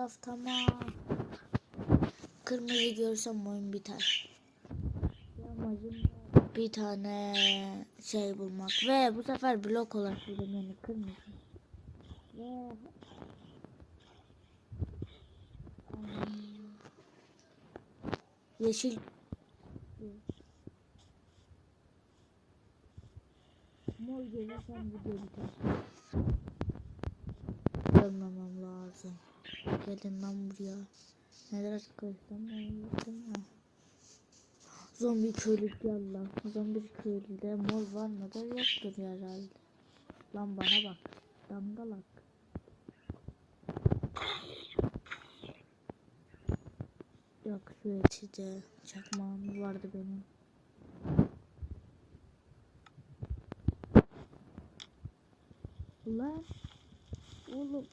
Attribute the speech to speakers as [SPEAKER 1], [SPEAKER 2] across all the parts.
[SPEAKER 1] Etraf tamam. Kırmızı görsem oyun biter. Amacım bir tane şey bulmak ve bu sefer blok olarak buldum yani kırmızı. Ve yeşil mor görürsem video biter. Lazım. Gelin lan buraya. Neler açıklarsam anlattım ha. Zombi köylü gel lan. Zombi köylüde mor var mıdır yoktur herhalde. Lan bana bak. Dangalak. Yok şu içide çakmağım vardı benim. Ulan oğlum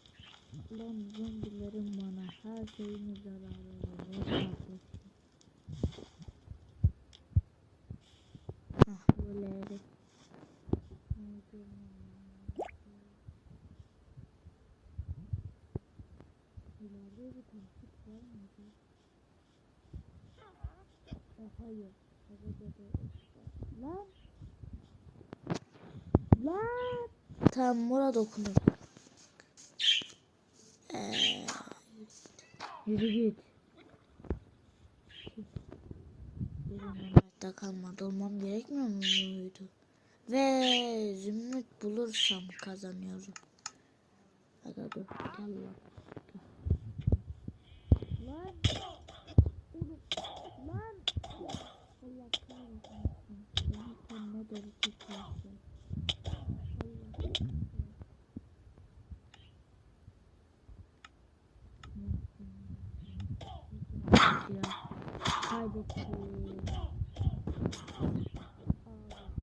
[SPEAKER 1] lan zombilerin bana her şeyini zararı var. Ah böyle evet. İleride bir tehdit var mıydı? Eh, hayır. Havada da Lan! Lan! Tamam mora dokunur. Yürü git. Hayatta kalmadı olmam gerekmiyor muydu? Ve zümrüt bulursam kazanıyorum. Hadi dur gel lan. Lan! ya. Kaybettim.